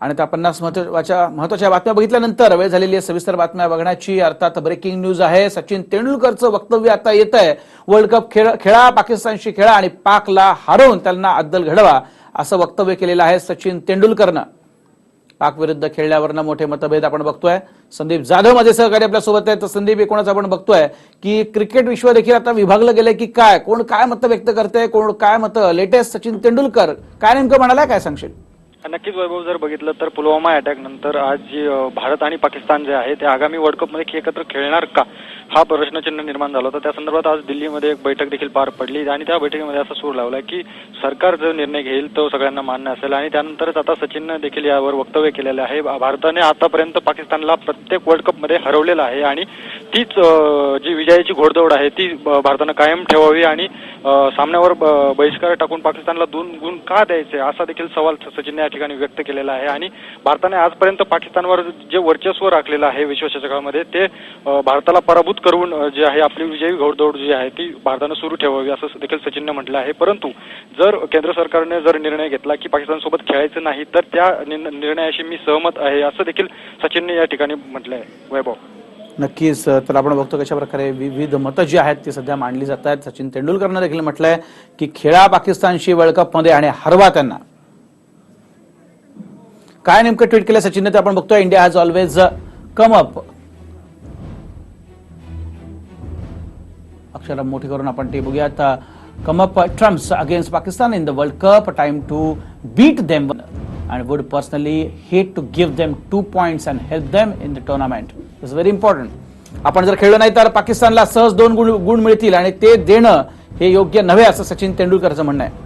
आणि त्या पन्नास महत्त्वाच्या महत्त्वाच्या बातम्या बघितल्यानंतर वेळ झालेली आहे सविस्तर बातम्या बघण्याची. अर्थात ब्रेकिंग न्यूज आहे. सचिन तेंडुलकरचं वक्तव्य आता येत आहे वर्ल्ड कप खेळ खेळा पाकिस्तानशी खेळा आणि पाकला हरवून त्यांना अद्दल घडवा असं वक्तव्य केलेलं आहे सचिन तेंडुलकरनं. पाकविरुद्ध खेळल्यावरनं मोठे मतभेद आपण बघतोय. संदीप जाधव माझे सहकारी आपल्यासोबत तर संदीप एकूणच आपण बघतोय की क्रिकेट विश्व देखील आता विभागलं गेलंय की काय? कोण काय मतं व्यक्त करते कोण काय मतं? लेटेस्ट सचिन तेंडुलकर काय नेमकं म्हणाला काय सांगशील? नक्कीच वैभव जर बघितलं तर पुलवामा अटॅक नंतर आज जी भारत आणि पाकिस्तान जे आहे ते आगामी वर्ल्ड कपमध्ये एकत्र खेळणार का? हा प्रश्नचिन्ह निर्माण झाला होता. त्या संदर्भात आज दिल्लीमध्ये एक बैठक देखील पार पडली आणि त्या बैठकीमध्ये असा सूर लावला की सरकार जो निर्णय घेईल तो सगळ्यांना मान्य असेल आणि त्यानंतरच आता सचिननं देखील यावर वक्तव्य केलेलं आहे. भारताने आतापर्यंत पाकिस्तानला प्रत्येक वर्ल्ड कपमध्ये हरवलेलं आहे आणि तीच जी विजयाची घोडदौड आहे ती भारतानं कायम ठेवावी आणि सामन्यावर ब- बहिष्कार टाकून पाकिस्तानला दोन गुण का द्यायचे असा देखील सवाल सचिनने या ठिकाणी व्यक्त केलेला आहे आणि भारताने आजपर्यंत पाकिस्तानवर जे वर्चस्व राखलेलं आहे विश्वचषकामध्ये ते भारताला पराभूत करून जे आहे आपली विजयी घोडदौड जी आहे ती भारतानं सुरू ठेवावी असं देखील सचिनने म्हटलं आहे. परंतु जर केंद्र सरकारने जर निर्णय घेतला की पाकिस्तान सोबत खेळायचं नाही तर त्या निर्णयाशी मी सहमत आहे असं देखील सचिनने या ठिकाणी म्हटलं आहे वैभव. नक्कीच तर आपण बघतो कशा प्रकारे विविध मतं जी आहेत ती सध्या मांडली जात आहेत. सचिन तेंडुलकरनं देखील म्हटलंय की खेळा पाकिस्तानशी वर्ल्ड कपमध्ये आणि हरवा त्यांना. काय नेमकं ट्विट केलं सचिनने ते आपण बघतोय. India has always come up अक्षर मोठी करून आपण ते बघूयात come up trumps against Pakistan in the world cup time to beat them and would personally hate to give them two points and help them in the tournament is very important आपण जर खेळलो नाही तर पाकिस्तानला सहज दोन गुण गुण मिळतील आणि ते देणं हे योग्य नव्हे असं सचिन तेंडुलकरचं म्हणणं आहे.